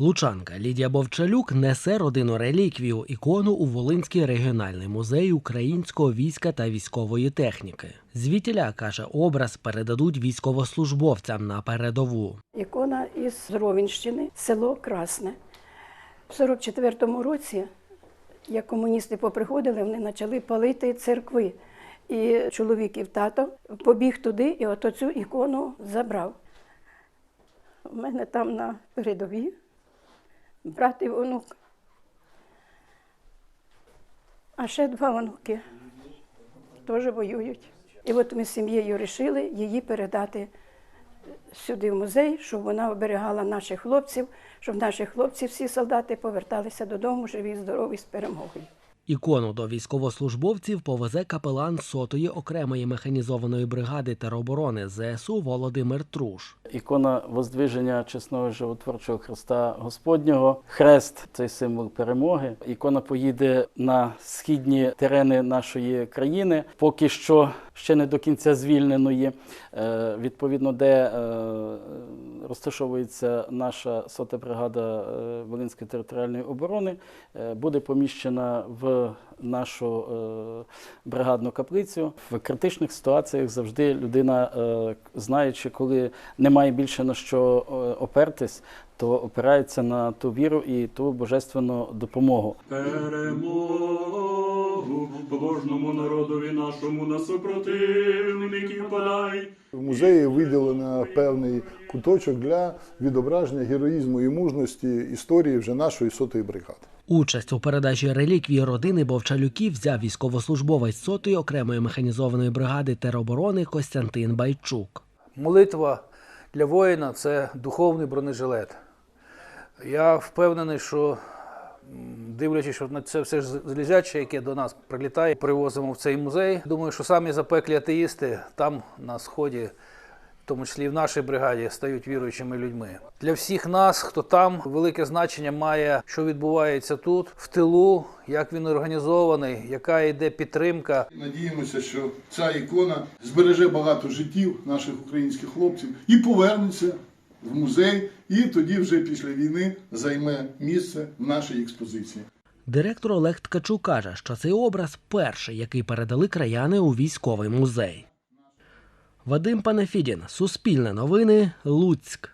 Лучанка Лідія Бовчалюк несе родину реліквію ікону у Волинський регіональний музей українського війська та військової техніки. Звітіля каже, образ передадуть військовослужбовцям на передову. Ікона із Ровенщини, село Красне. В 44-му році, як комуністи поприходили, вони почали палити церкви. І чоловіків тато побіг туди і от цю ікону забрав. У мене там на передовій брат і онук. А ще два онуки теж воюють. І от ми з сім'єю вирішили її передати сюди в музей, щоб вона оберігала наших хлопців, щоб наші хлопці, всі солдати, поверталися додому живі, здорові з перемогою. Ікону до військовослужбовців повезе капелан сотої окремої механізованої бригади тероборони ЗСУ Володимир Труш. Ікона Воздвиження чесного животворчого Христа Господнього. Хрест це символ перемоги. Ікона поїде на східні терени нашої країни, поки що ще не до кінця звільненої. Е, Відповідно, де е, розташовується наша сота бригада е, Волинської територіальної оборони, буде поміщена в нашу бригадну каплицю. В критичних ситуаціях завжди людина, знаючи, коли немає більше на що опертись, то опирається на ту віру і ту божественну допомогу. Перемогу побожному народові нашому на супротивників подай. В музеї виділено певний куточок для відображення героїзму і мужності історії вже нашої сотої бригади. Участь у передачі реліквії родини Бовчалюків взяв військовослужбовець сотої окремої механізованої бригади тероборони Костянтин Байчук. Молитва для воїна це духовний бронежилет. Я впевнений, що дивлячись що на це все ж залізяче, яке до нас прилітає, привозимо в цей музей. Думаю, що самі запеклі атеїсти там на сході, в тому числі і в нашій бригаді, стають віруючими людьми. Для всіх нас, хто там, велике значення має, що відбувається тут, в тилу, як він організований, яка йде підтримка. Надіємося, що ця ікона збереже багато життів наших українських хлопців і повернеться в музей, і тоді вже після війни займе місце в нашій експозиції. Директор Олег Ткачук каже, що цей образ перший, який передали краяни у військовий музей. Вадим Панафідін, Суспільне новини, Луцьк.